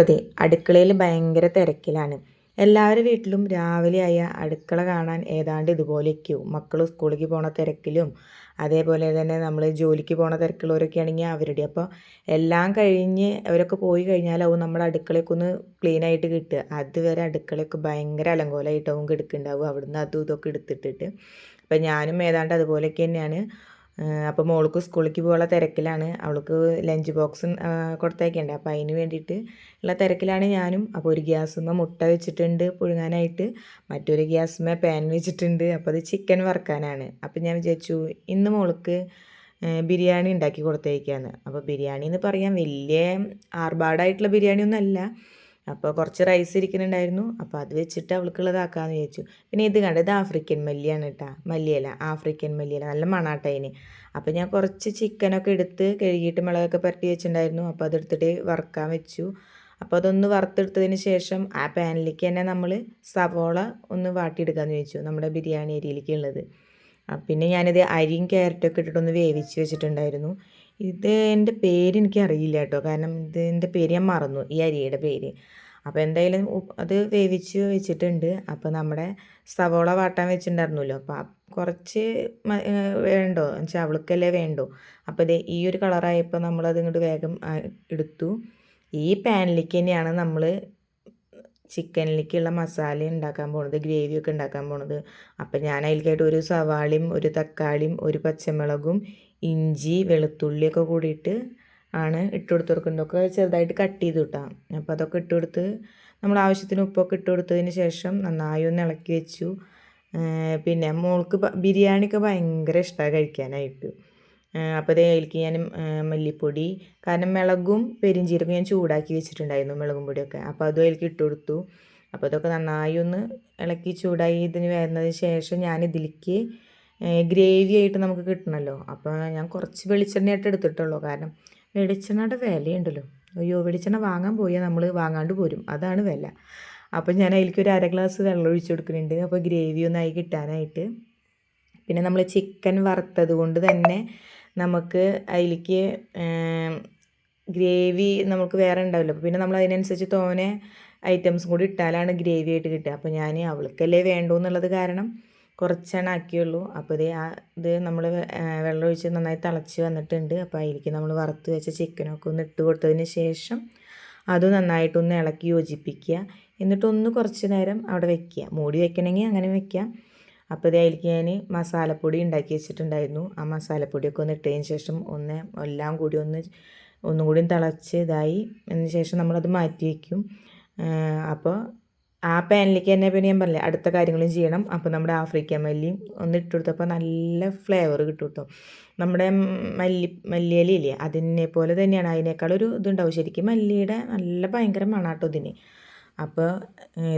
അപ്പോൾ അടുക്കളയിൽ ഭയങ്കര തിരക്കിലാണ്. എല്ലാവരും വീട്ടിലും രാവിലെ ആയ അടുക്കള കാണാൻ ഏതാണ്ട് ഇതുപോലെയൊക്കെയാവും മക്കൾ സ്കൂളിലേക്ക് പോണ തിരക്കിലും അതേപോലെ തന്നെ നമ്മൾ ജോലിക്ക് പോണ തിരക്കുള്ളവരൊക്കെ ആണെങ്കിൽ അവരുടെ. അപ്പോൾ എല്ലാം കഴിഞ്ഞ് അവരൊക്കെ പോയി കഴിഞ്ഞാലാവും നമ്മുടെ അടുക്കളയൊക്കെ ഒന്ന് ക്ലീൻ ആയിട്ട് കിട്ടുക. അതുവരെ അടുക്കളയൊക്കെ ഭയങ്കര അലങ്കോലമായിട്ടാവും കിടക്കുന്നുണ്ടാവും അവിടുന്ന് അതും ഇതൊക്കെ എടുത്തിട്ടിട്ട്. അപ്പം ഞാനും ഏതാണ്ട് അതുപോലെയൊക്കെ തന്നെയാണ്. അപ്പോൾ മോൾക്ക് സ്കൂളിലേക്ക് പോകാനുള്ള തിരക്കിലാണ്. അവൾക്ക് ലഞ്ച് ബോക്സും കൊടുത്തേക്കണ്ടേ അപ്പോൾ അതിന് വേണ്ടിയിട്ട് ഉള്ള തിരക്കിലാണ് ഞാനും. അപ്പോൾ ഒരു ഗ്യാസുമ്മ മുട്ട വെച്ചിട്ടുണ്ട് പുഴുങ്ങാനായിട്ട്. മറ്റൊരു ഗ്യാസുമ്മ പാൻ വെച്ചിട്ടുണ്ട്. അപ്പോൾ അത് ചിക്കൻ വറുക്കാനാണ്. അപ്പോൾ ഞാൻ വിചാരിച്ചു ഇന്ന് മോൾക്ക് ബിരിയാണി ഉണ്ടാക്കി കൊടുത്തേക്കാന്ന് അപ്പോൾ ബിരിയാണി എന്ന് പറയാൻ വലിയ ആർഭാടായിട്ടുള്ള ബിരിയാണി ഒന്നും അല്ല. അപ്പോൾ കുറച്ച് റൈസ് ഇരിക്കുന്നുണ്ടായിരുന്നു. അപ്പോൾ അത് വെച്ചിട്ട് അവൾക്കുള്ളതാക്കാമെന്ന് ചോദിച്ചു പിന്നെ ഇത് കണ്ട? ഇത് ആഫ്രിക്കൻ മല്ലിയാണ് കേട്ടോ മല്ലിയല. ആഫ്രിക്കൻ മല്ലിയല. നല്ല മണാട്ടയിന് അപ്പോൾ ഞാൻ കുറച്ച് ചിക്കനൊക്കെ എടുത്ത് കഴുകിയിട്ട് മുളകൊക്കെ പുരട്ടി വെച്ചിട്ടുണ്ടായിരുന്നു. അപ്പോൾ അതെടുത്തിട്ട് വറുക്കാൻ വെച്ചു. അപ്പോൾ അതൊന്ന് വറുത്തെടുത്തതിന് ശേഷം ആ പാനിലേക്ക് തന്നെ നമ്മൾ സവോള ഒന്ന് വാട്ടിയെടുക്കാമെന്ന് ചോദിച്ചു നമ്മുടെ ബിരിയാണി അരിയിലേക്ക് ഉള്ളത് പിന്നെ ഞാനിത് അരിയും ക്യാരറ്റൊക്കെ ഇട്ടിട്ടൊന്ന് വേവിച്ച് വെച്ചിട്ടുണ്ടായിരുന്നു. ഇത് എന്റെ പേര് എനിക്ക് അറിയില്ല കേട്ടോ കാരണം ഇതിന്റെ പേര് ഞാൻ മറന്നു ഈ അരിയുടെ പേര്. അപ്പോൾ എന്തായാലും അത് വേവിച്ച് വെച്ചിട്ടുണ്ട്. അപ്പോൾ നമ്മുടെ സവോള വാട്ടാൻ വെച്ചിട്ടുണ്ടായിരുന്നല്ലോ. അപ്പോൾ കുറച്ച് വേണ്ടോ? വെച്ചാൽ അവൾക്കല്ലേ വേണ്ടോ. അപ്പോൾ ഇത് ഈ ഒരു കളറായപ്പോൾ നമ്മളത് ഇങ്ങോട്ട് വേഗം എടുത്തു. ഈ പാനിലേക്ക് തന്നെയാണ് നമ്മൾ ചിക്കനിലേക്കുള്ള മസാല ഉണ്ടാക്കാൻ പോണത് ഗ്രേവിയൊക്കെ ഉണ്ടാക്കാൻ പോണത്. അപ്പം ഞാൻ അതിലേക്കായിട്ട് ഒരു സവാളയും ഒരു തക്കാളിയും ഒരു പച്ചമുളകും ഇഞ്ചി വെളുത്തുള്ളിയൊക്കെ കൂടിയിട്ട് ആണ് ഇട്ട് കൊടുത്ത് കൊടുക്കുന്നതൊക്കെ ചെറുതായിട്ട് കട്ട് ചെയ്ത് കിട്ടാം അപ്പോൾ അതൊക്കെ ഇട്ട് കൊടുത്ത് നമ്മൾ ആവശ്യത്തിന് ഉപ്പൊക്കെ ഇട്ട് കൊടുത്തതിന് ശേഷം നന്നായി ഒന്ന് ഇളക്കി വെച്ചു. പിന്നെ മോൾക്ക് ബിരിയാണിയൊക്കെ ഭയങ്കര ഇഷ്ടമാണ് കഴിക്കാനായിട്ട്. അപ്പോൾ അതേ അതിലേക്ക് ഞാൻ മല്ലിപ്പൊടി കാരണം മിളകും പെരിഞ്ചീരകം ഞാൻ ചൂടാക്കി വെച്ചിട്ടുണ്ടായിരുന്നു മുളകും പൊടിയൊക്കെ. അപ്പോൾ അതും അതിലേക്ക് ഇട്ട് കൊടുത്തു അപ്പോൾ അതൊക്കെ നന്നായി ഒന്ന് ഇളക്കി ചൂടായി ഇതിന് വരുന്നതിന് ശേഷം ഞാൻ ഇതിലേക്ക് ഗ്രേവി ആയിട്ട് നമുക്ക് കിട്ടണമല്ലോ അപ്പോൾ ഞാൻ കുറച്ച് വെളിച്ചെണ്ണയായിട്ട് എടുത്തിട്ടുള്ളൂ. കാരണം വെളിച്ചെണ്ണയുടെ വിലയുണ്ടല്ലോ. അയ്യോ വെളിച്ചെണ്ണ വാങ്ങാൻ പോയാൽ നമ്മൾ വാങ്ങാണ്ട് പോരും. അതാണ് വില. അപ്പോൾ ഞാൻ അതിലേക്ക് ഒരു അര ഗ്ലാസ് വെള്ളം ഒഴിച്ച് കൊടുക്കുന്നുണ്ട്. അപ്പോൾ ഗ്രേവി ഒന്നായി കിട്ടാനായിട്ട്. പിന്നെ നമ്മൾ ചിക്കൻ വറുത്തത് കൊണ്ട് തന്നെ നമുക്ക് അതിലേക്ക് ഗ്രേവി നമുക്ക് വേറെ ഉണ്ടാവില്ല. അപ്പോൾ പിന്നെ നമ്മൾ അതിനനുസരിച്ച് തോനെ ഐറ്റംസും കൂടി ഇട്ടാലാണ് ഗ്രേവി ആയിട്ട് കിട്ടുക. അപ്പോൾ ഞാൻ അവൾക്കല്ലേ വേണ്ടൂ എന്നുള്ളത് കാരണം കുറച്ചാണ് ആക്കിയുള്ളൂ. അപ്പോൾ ഇത് ആ ഇത് നമ്മൾ വെള്ളം ഒഴിച്ച് നന്നായി തിളച്ച് വന്നിട്ടുണ്ട്. അപ്പോൾ അതിലേക്ക് നമ്മൾ വറുത്ത് വെച്ച ചിക്കനൊക്കെ ഒന്ന് ഇട്ട് കൊടുത്തതിന് ശേഷം അത് നന്നായിട്ടൊന്ന് ഇളക്കി യോജിപ്പിക്കുക. എന്നിട്ടൊന്ന് കുറച്ച് നേരം അവിടെ വെക്കുക. മൂടി വെക്കണമെങ്കിൽ അങ്ങനെ വെക്കാം. അപ്പോൾ ഇത് അതിലേക്ക് ഞാൻ മസാലപ്പൊടി ഉണ്ടാക്കി വെച്ചിട്ടുണ്ടായിരുന്നു. ആ മസാലപ്പൊടിയൊക്കെ ഒന്ന് ഇട്ടതിന് ശേഷം ഒന്ന് എല്ലാം കൂടി ഒന്ന് ഒന്നും കൂടി തിളച്ച് ഇതായി. അതിന് ശേഷം നമ്മളത് മാറ്റി വയ്ക്കും അപ്പോൾ ആ പാനിലേക്ക് തന്നെ പിന്നെ ഞാൻ പറഞ്ഞില്ലേ അടുത്ത കാര്യങ്ങളും ചെയ്യണം. അപ്പോൾ നമ്മുടെ ആഫ്രിക്കൻ മല്ലിയും ഒന്ന് ഇട്ട് കൊടുത്തപ്പോൾ നല്ല ഫ്ലേവർ കിട്ടും കേട്ടോ നമ്മുടെ മല്ലി മല്ലിയിലയില്ലേ അതിനെ പോലെ തന്നെയാണ്. അതിനേക്കാൾ ഒരു ഇതുണ്ടാവും. ശരിക്കും മല്ലിയുടെ നല്ല ഭയങ്കര മണാട്ടോ ഇതിന്. അപ്പോൾ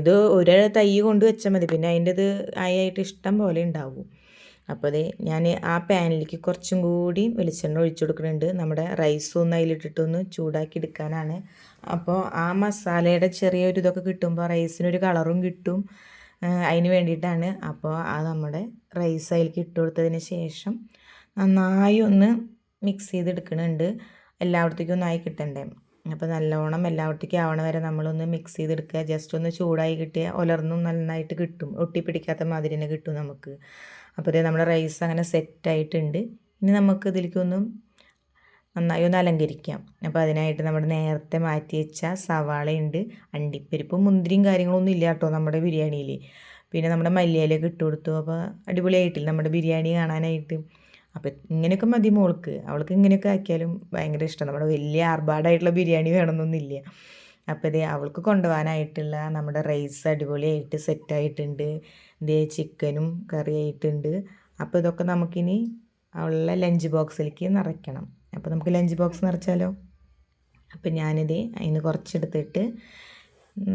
ഇത് ഒരു തൈ കൊണ്ട് വെച്ചാൽ മതി. പിന്നെ അതിന്റെ ഇത് ആയിട്ട് ഇഷ്ടം പോലെ ഉണ്ടാവും. അപ്പോൾ അതേ ഞാൻ ആ പാനിലേക്ക് കുറച്ചും കൂടി വെളിച്ചെണ്ണ ഒഴിച്ചു കൊടുക്കുന്നുണ്ട്. നമ്മുടെ റൈസ് ഒന്ന് അതിലിട്ടിട്ടൊന്ന് ചൂടാക്കി എടുക്കാനാണ്. അപ്പോൾ ആ മസാലയുടെ ചെറിയൊരു ഇതൊക്കെ കിട്ടുമ്പോൾ റൈസിനൊരു കളറും കിട്ടും അതിന് വേണ്ടിയിട്ടാണ്. അപ്പോൾ ആ നമ്മുടെ റൈസ് അതിലേക്ക് ഇട്ട് കൊടുത്തതിന് ശേഷം നന്നായി ഒന്ന് മിക്സ് ചെയ്തെടുക്കുന്നുണ്ട്. എല്ലായിടത്തേക്കും ഒന്നായി കിട്ടണ്ടേ. അപ്പോൾ നല്ലോണം എല്ലായിടത്തേക്കും ആവണ വരെ നമ്മളൊന്ന് മിക്സ് ചെയ്തെടുക്കുക. ജസ്റ്റ് ഒന്ന് ചൂടായി കിട്ടിയാൽ ഉലർന്നും നന്നായിട്ട് കിട്ടും. ഒട്ടിപ്പിടിക്കാത്ത മാതിരി തന്നെ കിട്ടും നമുക്ക്. അപ്പോൾ ഇത് നമ്മുടെ റൈസ് അങ്ങനെ സെറ്റായിട്ടുണ്ട് ഇനി നമുക്ക് ഇതിലേക്കൊന്നും നന്നായി ഒന്ന് അലങ്കരിക്കാം. അപ്പോൾ അതിനായിട്ട് നമ്മുടെ നേരത്തെ മാറ്റി വെച്ച സവാളയുണ്ട് അണ്ടിപ്പരിപ്പ് മുന്തിരിയും കാര്യങ്ങളൊന്നും ഇല്ല കേട്ടോ നമ്മുടെ ബിരിയാണിയിൽ പിന്നെ നമ്മുടെ മല്ലിയിലൊക്കെ ഇട്ട് കൊടുത്തു. അപ്പോൾ അടിപൊളിയായിട്ടില്ല നമ്മുടെ ബിരിയാണി കാണാനായിട്ട്. അപ്പോൾ ഇങ്ങനെയൊക്കെ മതി മോൾക്ക്. അവൾക്ക് ഇങ്ങനെയൊക്കെ ആക്കിയാലും ഭയങ്കര ഇഷ്ടം. നമ്മുടെ വലിയ ആർഭാടായിട്ടുള്ള ബിരിയാണി വേണമെന്നൊന്നുമില്ല. അപ്പോൾ ഇതേ അവൾക്ക് കൊണ്ടുപോകാനായിട്ടുള്ള നമ്മുടെ റൈസ് അടിപൊളിയായിട്ട് സെറ്റായിട്ടുണ്ട് ഇതേ ചിക്കനും കറി ആയിട്ടുണ്ട്. അപ്പോൾ ഇതൊക്കെ നമുക്കിനി അവളുടെ ലഞ്ച് ബോക്സിലേക്ക് നിറയ്ക്കണം. അപ്പോൾ നമുക്ക് ലഞ്ച് ബോക്സ് നിറച്ചാലോ? അപ്പോൾ ഞാനിത് അതിന് കുറച്ചെടുത്തിട്ട്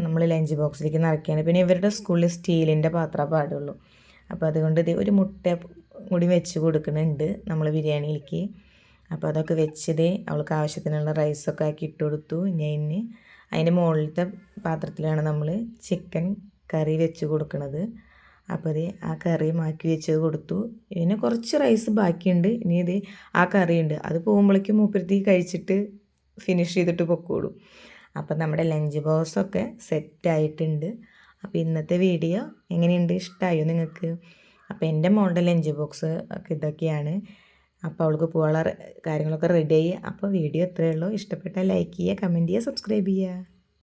നമ്മൾ ലഞ്ച് ബോക്സിലേക്ക് നിറയ്ക്കുകയാണ്. പിന്നെ ഇവരുടെ സ്കൂളിൽ സ്റ്റീലിന്റെ പാത്രം പാടുള്ളൂ. അപ്പോൾ അതുകൊണ്ട് ഇത് ഒരു മുട്ട കൂടി വെച്ച് കൊടുക്കുന്നുണ്ട് നമ്മൾ ബിരിയാണിയിലേക്ക്. അപ്പോൾ അതൊക്കെ വെച്ചത് അവൾക്ക് ആവശ്യത്തിനുള്ള റൈസൊക്കെ ആക്കി ഇട്ട് കൊടുത്തു. ഞാൻ അതിന്റെ മുകളിലത്തെ പാത്രത്തിലാണ് നമ്മൾ ചിക്കൻ കറി വെച്ച് കൊടുക്കുന്നത് അപ്പോൾ ഇത് ആ കറി മാക്കി വെച്ചത് കൊടുത്തു. പിന്നെ കുറച്ച് റൈസ് ബാക്കിയുണ്ട്. ഇനി ഇത് ആ കറിയുണ്ട്. അത് പോകുമ്പോഴേക്കും മൂപ്പരത്തേക്ക് കഴിച്ചിട്ട് ഫിനിഷ് ചെയ്തിട്ട് പൊക്കോളൂ. അപ്പം നമ്മുടെ ലഞ്ച് ബോക്സൊക്കെ സെറ്റായിട്ടുണ്ട് അപ്പോൾ ഇന്നത്തെ വീഡിയോ എങ്ങനെയുണ്ട്? ഇഷ്ടമായോ നിങ്ങൾക്ക്? അപ്പോൾ എന്റെ മോളുടെ ലഞ്ച് ബോക്സ് ഒക്കെ ഇതൊക്കെയാണ്. അപ്പോൾ അവൾക്ക് പോകാനുള്ള കാര്യങ്ങളൊക്കെ റെഡി ആയി. അപ്പോൾ വീഡിയോ ഇത്രയേ ഉള്ളൂ. ഇഷ്ടപ്പെട്ടാൽ ലൈക്ക് ചെയ്യുക കമന്റ് ചെയ്യുക സബ്സ്ക്രൈബ് ചെയ്യുക.